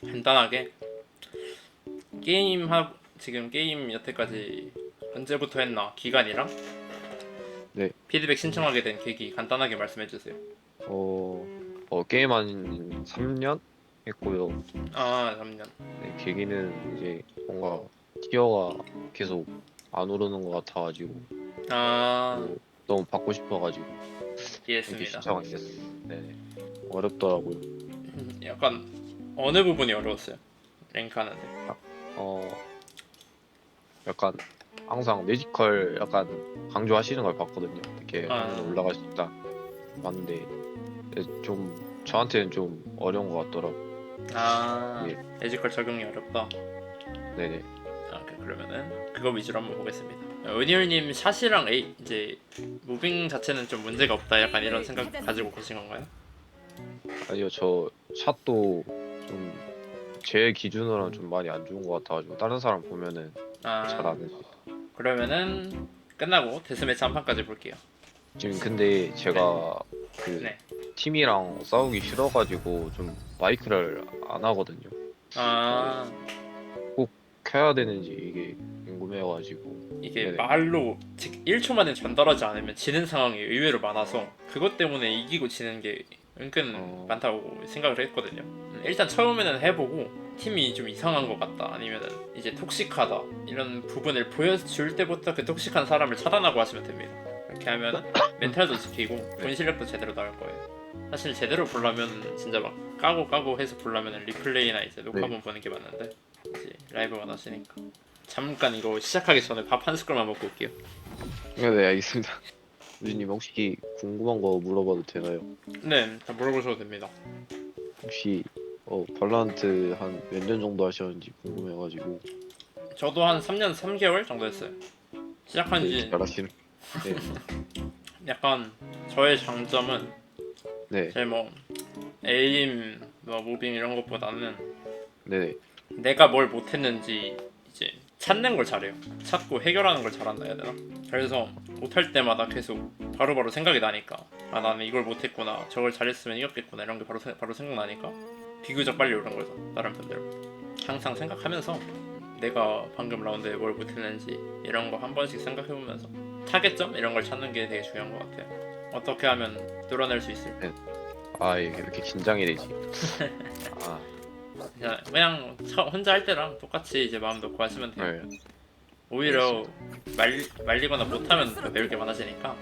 간단하게 게임 하 지금 게임 여태까지 언제부터 했나 기간이랑 네. 피드백 신청하게 된 계기 간단하게 말씀해 주세요. 어, 어 게임 한 3년 했고요. 아 3년. 네, 계기는 이제 뭔가 티어가 계속 안 오르는 것 같아가지고 아 뭐 너무 받고 싶어가지고 이해했습니다. 신청하게 됐어요. 네, 어렵더라고요. 음, 약간 어느 부분이 어려웠어요? 랭크하는데. 어, 약간 항상 뮤지컬 약간 강조하시는 걸 봤거든요. 이렇게 아. 하면 올라갈 수 있다. 봤는데 네, 좀 저한테는 좀 어려운 것 같더라고. 아 예. 에지컬 적용이 어렵다. 네네. 아, 오케이, 그러면은 그거 위주로 한번 보겠습니다. 은희울님 샷이랑 A 이제 무빙 자체는 좀 문제가 없다 약간 이런 생각 가지고 계신 건가요? 아니요 저 샷도 좀 제 기준으로는 좀 많이 안 좋은 것 같아가지고 다른 사람 보면은 아 잘하는 그러면은 끝나고 데스매치 한 판까지 볼게요. 지금 근데 제가 그 네. 팀이랑 싸우기 싫어가지고 좀 마이크를 안 하거든요 아 켜야 되는지 이게 궁금해가지고 이게 네네. 말로 즉 1초 만에 전달하지 않으면 지는 상황이 의외로 많아서 그것 때문에 이기고 지는 게 은근 어. 많다고 생각을 했거든요. 음, 일단 처음에는 해보고 팀이 좀 이상한 것 같다 아니면은 이제 톡식하다 이런 부분을 보여줄 때부터 그 톡식한 사람을 차단하고 하시면 됩니다. 이렇게 하면 멘탈도 지키고 본 실력도 제대로 나올 거예요. 사실 제대로 보려면 진짜 막 까고 까고 해서 보려면 리플레이나 이제 녹화본 네. 보는 게 맞는데 이제 라이브가 나시니까 잠깐 이거 시작하기 전에 밥 한 숟갈만 먹고 올게요. 네, 네 알겠습니다 유진님 혹시 궁금한 거 물어봐도 되나요? 네, 다 물어보셔도 됩니다. 혹시 어 발란트 한 몇 년 정도 하셨는지 궁금해가지고 저도 한 3년 3개월 정도 했어요. 시작한 네, 지 잘하시는 네, 약간 저의 장점은 네, 제뭐 에임, 뭐 무빙 이런 것보다는 네, 내가 뭘 못했는지 찾는 걸 잘해요. 찾고 해결하는 걸 잘한다 해야 되나? 그래서 못할 때마다 계속 바로 바로 생각이 나니까 아 나는 이걸 못했구나 저걸 잘했으면 이겼겠구나 이런 게 바로 세- 바로 생각나니까 비교적 빨리 오른 거죠 다른 분들. 항상 생각하면서 내가 방금 라운드에 뭘 못했는지 이런 거 한 번씩 생각해보면서 타겟점 이런 걸 찾는 게 되게 중요한 것 같아요. 어떻게 하면 뚫어낼 수 있을까 아 예, 이렇게 긴장이 되지. 아 그냥, 그냥 처- 혼자 할 때랑 똑같이 이제 마음 놓고 하시면 돼요 네. 오히려 말, 말리거나 못하면 더 배울 게 많아지니까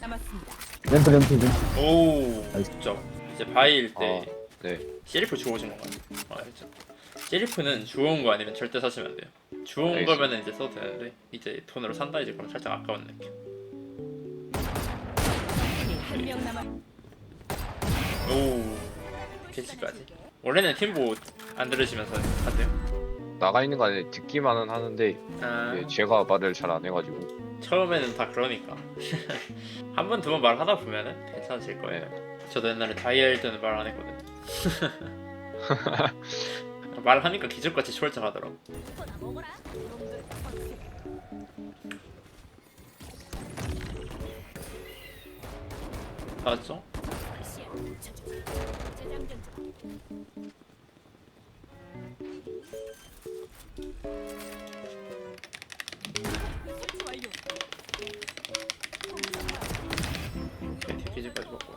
남았습니다. 램프 램프 램프 오. 진짜 이제 바이일 때 아, 네. 시리프 주워오신 건가요? 아 알죠 시리프는 주워온 거 아니면 절대 사시면 안 돼요 주워온 알겠습니다. 거면은 이제 써도 되는데 이제 돈으로 산다 이제 그럼 살짝 아까운 느낌 한명 남았. 오 캐치까지 원래는 팀보 안 들으시면서 하세요? 나가 있는 거 아니라 듣기만은 하는데 아 예, 제가 말을 잘 안 해가지고 처음에는 다 그러니까 한 번 두 번 말하다 보면은 괜찮으실 거예요. 저도 옛날에 다이얼 때는 말 안 했거든. 말하니까 기적같이 초월장하더라고. 알았죠? 네, 기적까지 먹고.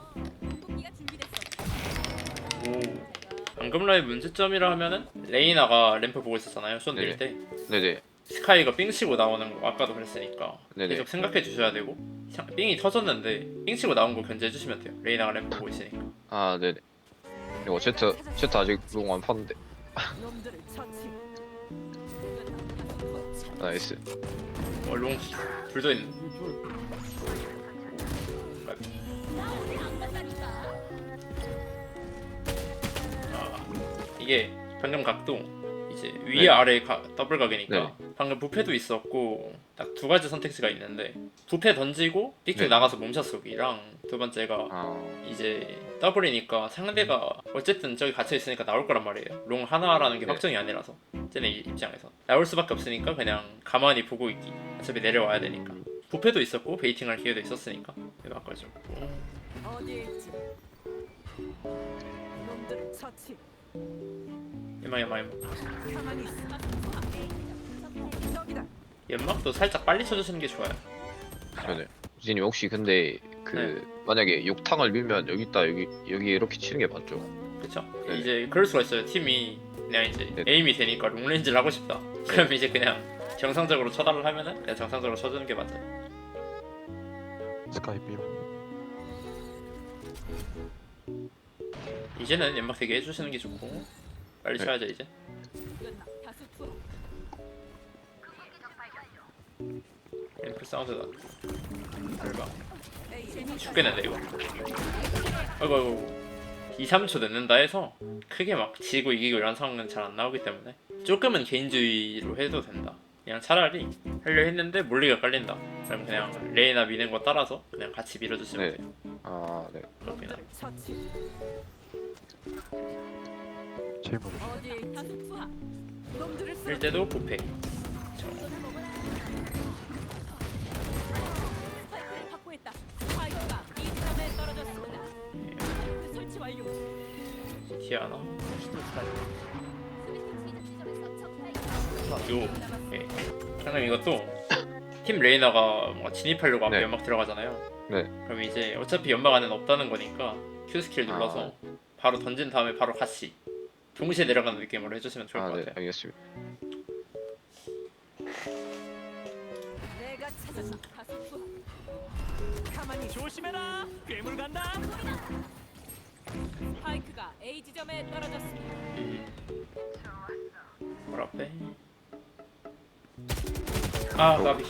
오. 방금 라이브 문제점이라 하면은 레이나가 램프 보고 있었잖아요. 쇼 내릴 때. 네네 스카이가 삥 치고 나오는 거 아까도 그랬으니까 네네 계속 생각해 주셔야 되고 상- 삥이 터졌는데 삥 치고 나온 거 견제해 주시면 돼요. 레이나가 램프 보고 있으니까. 아 네네. 이거 채트 채트 아직 롱 안 팠는데. 나이스. 어롱 둘도 있는 아 이게 방금 각도 이제 위에 네. 아래 가, 더블 각이니까 네. 방금 부패도 있었고 딱 두 가지 선택지가 있는데 부패 던지고 삑쭉 네. 나가서 몸샷 쏘기랑 두 번째가 아 이제 더블이니까 상대가 어쨌든 저기 갇혀 있으니까 나올 거란 말이에요. 롱 하나라는 게 네. 확정이 아니라서 쟤네 입장에서 나올 수밖에 없으니까 그냥 가만히 보고 있기. 어차피 내려와야 되니까. 부패도 있었고 베이팅할 기회도 있었으니까 바꿔줬고 어디에 있지? 놈들을 처치. 연막 연막 연막 가만히 있어. 저기다. 연막도 살짝 빨리 쳐주시는 게 좋아요 네네. 우진님 혹시 근데 그 네. 만약에 욕탕을 밀면 여기 있다 여기 여기 이렇게 치는 게 맞죠? 그쵸? 네. 이제 그럴 수가 있어요 팀이 그냥 이제 네. 에임이 되니까 롱렌즈를 하고 싶다 그럼 이제 그냥 정상적으로 쳐달라 하면은 그냥 정상적으로 쳐주는 게 맞아요 스카이 빔 이제는 연막 되게 해주시는 게 좋고 빨리 네. 쳐야죠 이제. 다수 투하. 앰플 사운드 나고 알바 에이, 죽겠는데 이거 아이고 아이고 2, 3초 늦는다 해서 크게 막 지고 이기고 이런 상황은 잘 안 나오기 때문에 조금은 개인주의로 해도 된다 그냥 차라리 하려 했는데 몰리가 깔린다 그럼 그냥 레이나 미는 거 따라서 그냥 같이 밀어주시면 네. 돼요 아 네. 그렇구나 놈들을 처치. 실물 어디에 있지? 다수 투하. 놈들을 일 쓰러. 때도 부패. 스파이크 설치 완료. 디아나 요 예. 그럼 이것도 팀 레이나가 뭔가 진입하려고 앞에 네. 연막 들어가잖아요 네. 그럼 이제 어차피 연막 안에는 없다는 거니까 Q 스킬 눌러서 바로 던진 다음에 바로 같이 동시에 내려가는 느낌으로 해주시면 좋을 아것 네. 같아요 알겠습니다. 내가 투하. 가만히 조심해라. 괴물 간다. 스파이크가 A 지점에 떨어졌습니다. 뭘 앞에 아 나비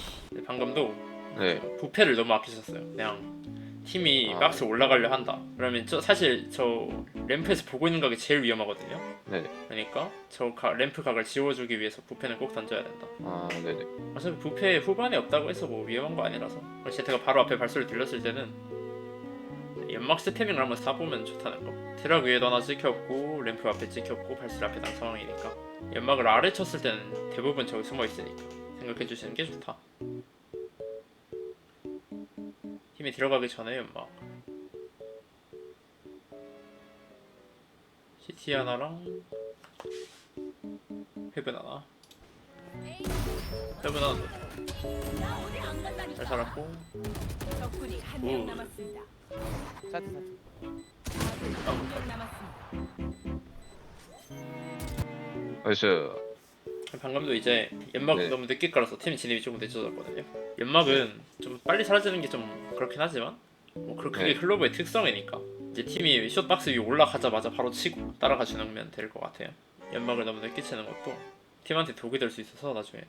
방금도 네. 부패를 너무 아끼셨어요 그냥 팀이 아. 박스 올라가려 한다. 그러면 저 사실 저 램프에서 보고 있는 각이 제일 위험하거든요. 네. 그러니까 저 가- 램프 각을 지워주기 위해서 부패는 꼭 던져야 된다. 아 네네. 어차피 부패 후반에 없다고 해서 뭐 위험한 거 아니라서. 제가 바로 앞에 발소리 들렸을 때는 연막 스태밍을 한번 사보면 좋다는 거. 트럭 위에도 하나 찍혔고 램프 앞에 찍혔고 발소리 앞에 난 상황이니까. 연막을 아래 쳤을 때는 대부분 저기 숨어 있으니까 생각해 주시는 게 좋다 힘이 들어가기 전에 연막 CT 하나랑 헤븐 하나 헤븐 하나 더. 잘 살았고 적군이 한 오. 명 남았습니다. 아군 한명 남았습니다. 나이스. 방금도 이제 연막 네. 너무 늦게 깔아서 팀 진입이 조금 늦어졌거든요. 연막은 좀 빨리 사라지는 게 좀 그렇긴 하지만 뭐 그- 그게 네. 클로버의 특성이니까 이제 팀이 숏박스 위에 올라가자마자 바로 치고 따라가 주면 될 것 같아요. 연막을 너무 늦게 치는 것도 팀한테 독이 될 수 있어서 나중에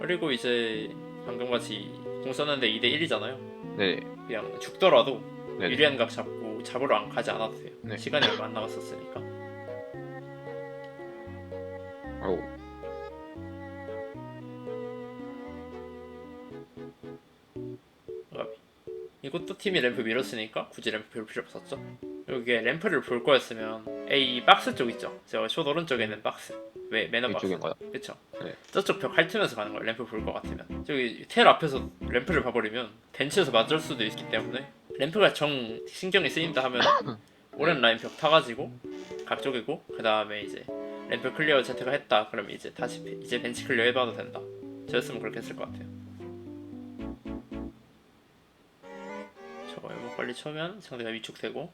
그리고 이제 방금 같이 공 썼는데 2대 1이잖아요. 네네. 그냥 죽더라도 네네. 유리한 각 잡고 잡으러 안 가지 않아도 돼요. 네. 시간이 얼마 안 남았었으니까. 아이 이것도 팀이 램프 밀었으니까 굳이 램프 볼 필요 없었죠. 여기에 램프를 볼 거였으면 A 박스 쪽 있죠. 제가 숏 오른쪽에 있는 박스. 왜 매너 박스? 그쵸. 네. 저쪽 벽 핥으면서 가는 거예요. 램프 볼것 같으면. 저기 텔 앞에서 램프를 봐버리면 벤치에서 맞을 수도 있기 때문에 램프가 정 신경이 쓰인다 하면 오른 라인 벽 타가지고 각 쪽이고 그 다음에 이제 램프 클리어 제트가 했다. 그럼 이제 다시 베- 이제 벤치 클리어 해봐도 된다. 저였으면 그렇게 했을 것 같아요. 빨리 쳐면 상대가 위축되고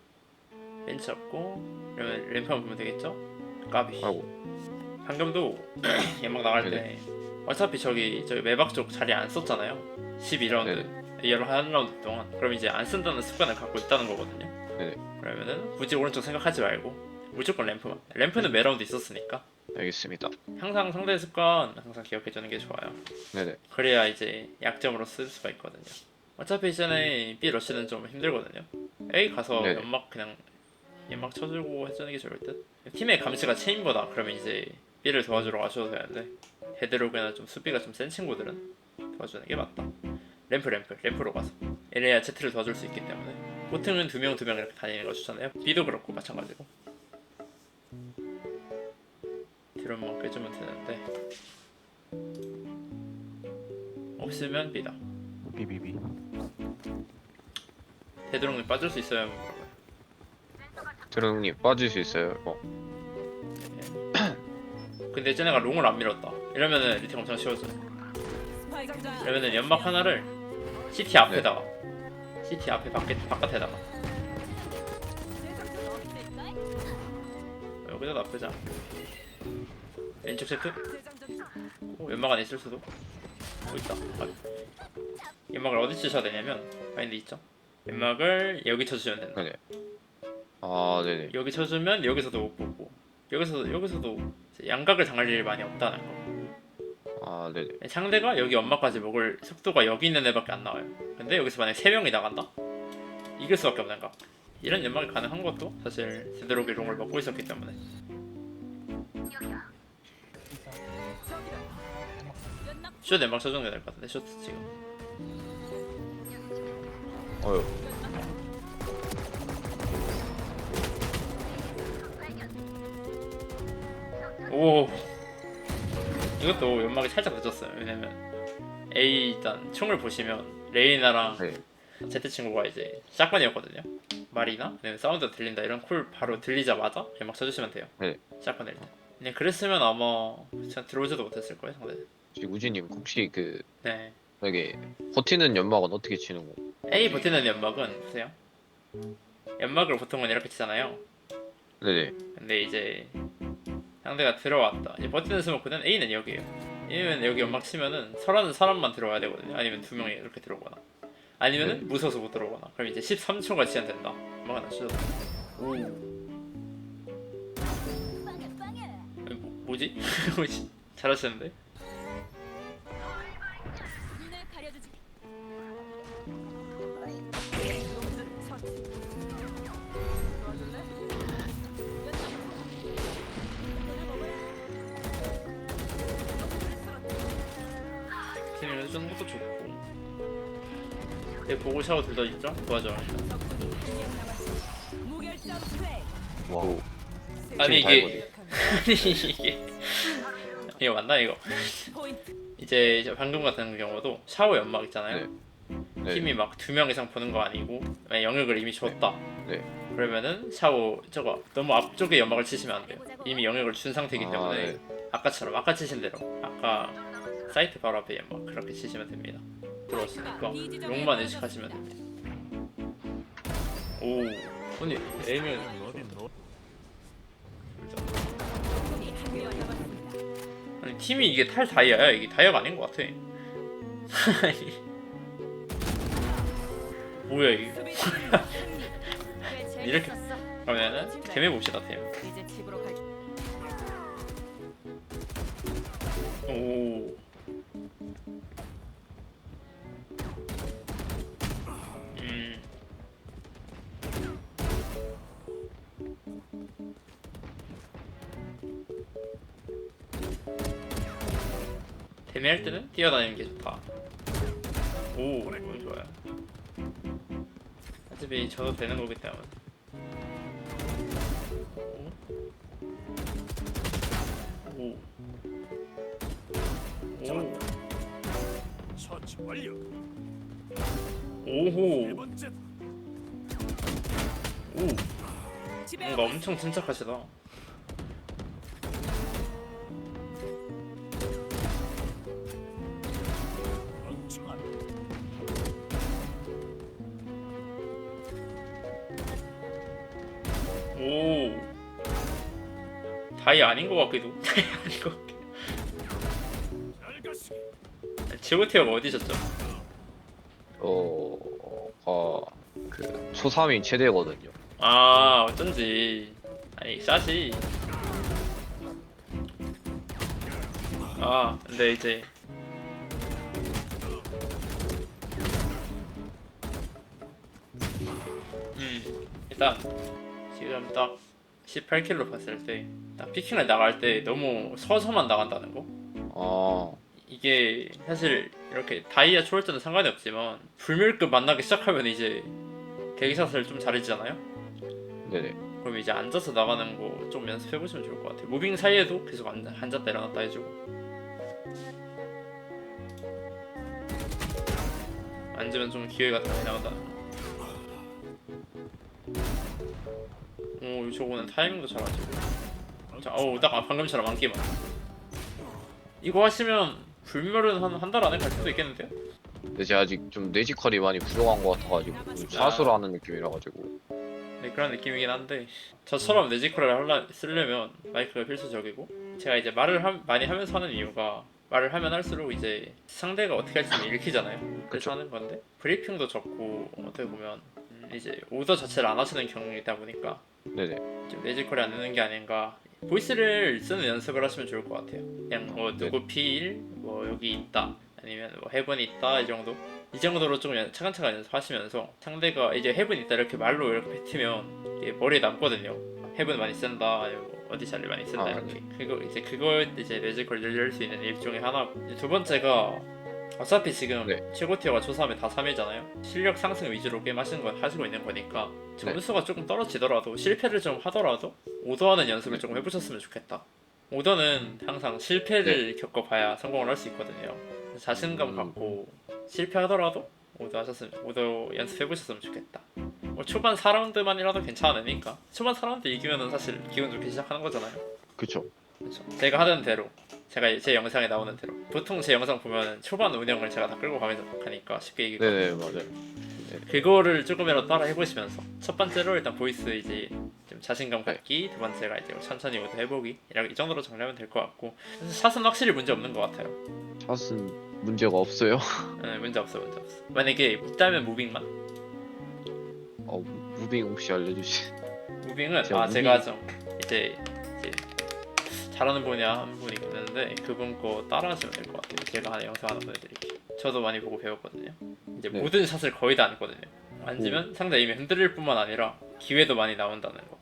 벤치 없고 그러면 램프만 보면 되겠죠? 까비. 아이고. 방금도 연막 나갈 때 어차피 저기 저기 매박 쪽 자리 안 썼잖아요. 12라운드 여러 한 라운드 동안 그럼 이제 안 쓴다는 습관을 갖고 있다는 거거든요. 네네. 그러면은 굳이 오른쪽 생각하지 말고 무조건 램프만. 램프는 매 라운드 있었으니까 알겠습니다. 항상 상대의 습관 항상 기억해 주는 게 좋아요. 네네. 그래야 이제 약점으로 쓸 수가 있거든요. 어차피 이전에 B 러시는 좀 힘들거든요. A 가서 네. 연막 그냥 연막 쳐주고 해주는 게 좋을 듯. 팀의 감시가 체인보다 그러면 이제 B를 도와주러 가셔도 되는데 헤드로그나 좀 수비가 좀 센 친구들은 도와주는 게 맞다. 램프 램프 램프로 가서 이래야 Z를 도와줄 수 있기 때문에 보통은 두 명 두 명 이렇게 다니는 거 추천해요. B도 그렇고 마찬가지고. 드럼만 빼주면 되는데 없으면 B다. 비비비 되도록님 빠질 수 있어요. 드릉님 빠질 수 있어요. 어. 근데 쟤네가 롱을 안 밀었다. 이러면은 리팅 엄청 쉬워져. 그러면은 연막 하나를 CT 앞에다가 CT 앞에 밖에 바깥에다가 여기다 나쁘지 않아. 왼쪽 세트? 오, 연막 안에 있을 수도. 또 있다. 아, 연막을 어디 치셔야 되냐면 바인드 있죠. 연막을 여기 쳐주시면 된다. 네네. 아 네네. 여기 쳐주면 여기서도 못 보고 여기서도 여기서도 양각을 당할 일이 많이 없다는 거. 아 네네. 상대가 여기 연막까지 먹을 속도가 여기 있는 애밖에 안 나와요. 근데 여기서 만약 세 명이 나간다? 이길 수밖에 없는 각. 이런 연막이 가능한 것도 사실 제대로 기롱을 먹고 있었기 때문에. 슛 연막 쳐주는 게될것 같은데 슛 지금. 어휴. 오. 이것도 연막이 살짝 늦었어요. 왜냐면 A 일단 총을 보시면 레이나랑 네. 제트 친구가 이제 샷건이었거든요. 말이나 사운드 들린다 이런 콜 바로 들리자마자 연막 쳐주시면 돼요. 네. 샷건일 때. 그냥 그랬으면 아마 진짜 들어오지도 못했을 거예요 상대. 우진님 혹시 그 네. 되게 버티는 연막은 어떻게 치는 거? A 버티는 연막은 보세요. 연막을 보통은 이렇게 치잖아요. 네네. 근데 이제 상대가 들어왔다. 이제 버티는 스모크는 A는 여기에요. 왜냐면 여기 연막 치면은 설하는 사람만 들어와야 되거든요. 아니면 두 명이 이렇게 들어오거나. 아니면은 네. 무서워서 못 들어오거나. 그럼 이제 13초가 지연된다. 연막 하나 뭐, 뭐지? 뭐지? 잘하시는데? 내 보고 샤워 둘 다 있죠? 도와줘. 와우. 아니 이게 아니 이게 이거 맞나 이거? 이제 저 방금 같은 경우도 샤워 연막 있잖아요. 네. 팀이 막 두 명 이상 보는 거 아니고 영역을 이미 줬다. 네. 그러면은 샤워 저거 너무 앞쪽에 연막을 치시면 안 돼요. 이미 영역을 준 상태이기 아, 때문에 네. 아까처럼 아까 치신 대로 아까 사이트 바로 앞에 연막 그렇게 치시면 됩니다. 들어왔으니까 용만 의식하시면 됩니다. 오, 아니 남았습니다. 아니 팀이 이게 탈 다이아야 이게 다이아가 아닌 것 같아. 뭐야 이게? 이렇게-. 그러면은 팀 해봅시다 갈. 오. 대매할 때는 뛰어다니는 게 좋다. 오, 너무 좋아요. 어차피 저도 되는 거기 때문에. 오. 오. 오. 처치 완료. 오호. 오. 뭔가 엄청 침착하시다. 다이 아닌 것 같기도. 다이 아닌 것 같기도. 지오테어가 어디셨죠? 어, 어, 그 초삼이 최대거든요. 아 어쩐지. 아니 샷이. 아 근데 이제 음 일단 지금 딱 18킬로 봤을 때딱 피킹을 나갈 때 너무 서서만 나간다는 거 아, 이게 사실 이렇게 다이아 초월자는 상관이 없지만 불멸급 만나기 시작하면 이제 대기샷을 좀 잘해지잖아요 네네. 그럼 이제 앉아서 나가는 거 좀 연습해 보시면 좋을 것 같아요. 무빙 사이에도 계속 앉아, 앉았다 일어났다 해주고. 앉으면 좀 기회가 나온다는 거. 오 저거는 타이밍도 잘하지 자, 어우 딱 방금처럼 안기만. 이거 하시면 불멸은 한 한 달 안에 갈 수도 있겠는데요? 근데 제가 아직 좀 뇌지컬이 많이 부족한 것 같아가지고 좀 사수를 하는 느낌이라 가지고. 네 그런 느낌이긴 한데 저처럼 내지컬을 할라, 쓰려면 마이크가 필수적이고 제가 이제 말을 함- 많이 하면서 하는 이유가 말을 하면 할수록 이제 상대가 어떻게 할지 읽히잖아요. 그래서 그쵸. 하는 건데 브리핑도 적고 어떻게 보면 음, 이제 오더 자체를 안 하시는 경우이다 보니까. 네네. 좀 내지컬이 안 되는 게 아닌가 보이스를 쓰는 연습을 하시면 좋을 것 같아요. 그냥 뭐 네. 누구 P1 뭐 여기 있다 아니면 뭐 헤븐이 있다 이 정도? 이 정도로 좀 연- 차근차근 연습하시면서 상대가 이제 헤븐 있다 이렇게 말로 이렇게 뱉으면 이게 머리에 남거든요. 헤븐 많이 쓴다 아니면 뭐 어디 자리 많이 쓴다 아, 이렇게. 그거 이제 그걸 이제 내지컬 늘릴 수 있는 일종의 하나고. 이제 두 번째가 어차피 지금 네. 최고 티어가 초3에 다 3이잖아요 실력 상승 위주로 게임 하시는 건 하시고 있는 거니까 점수가 조금 떨어지더라도 실패를 좀 하더라도 오더하는 연습을 조금 해보셨으면 좋겠다. 오더는 항상 실패를 겪어봐야 성공을 할 수 있거든요. 자신감 음. 갖고 실패하더라도 오더 하셨으면 오더 연습해 보셨으면 좋겠다. 뭐 초반 4라운드만이라도 괜찮으니까 초반 4라운드 이기면은 사실 기분 좋게 시작하는 거잖아요. 그쵸 그렇죠. 제가 하던 대로 제가 제 영상에 나오는 대로. 보통 제 영상 보면은 초반 운영을 제가 다 끌고 가면서 가니까 쉽게 이기고 네네 맞아요. 그거를 조금이라도 따라 해보시면서. 첫 번째로 일단 보이스 이제 좀 자신감 네. 갖기 두 번째가 이제 천천히 모두 해보기 이렇게 이 정도로 정리하면 될 것 같고. 샷은 확실히 문제 없는 것 같아요. 샷은 문제가 없어요? 네, 문제 없어 문제 없어. 만약에 있다면 무빙만. 어 무빙 혹시 알려주시 무빙은 제가 아 무빙- 제가 좀 이제 잘하는 분이 한 분이 있는데 그분 거 따라하시면 될 것 같아요. 제가 하는 영상 하나 보내드릴게요. 저도 많이 보고 배웠거든요. 이제 네. 모든 샷을 거의 다 안거든요. 앉으면 상대 이미 흔들릴 뿐만 아니라 기회도 많이 나온다는 거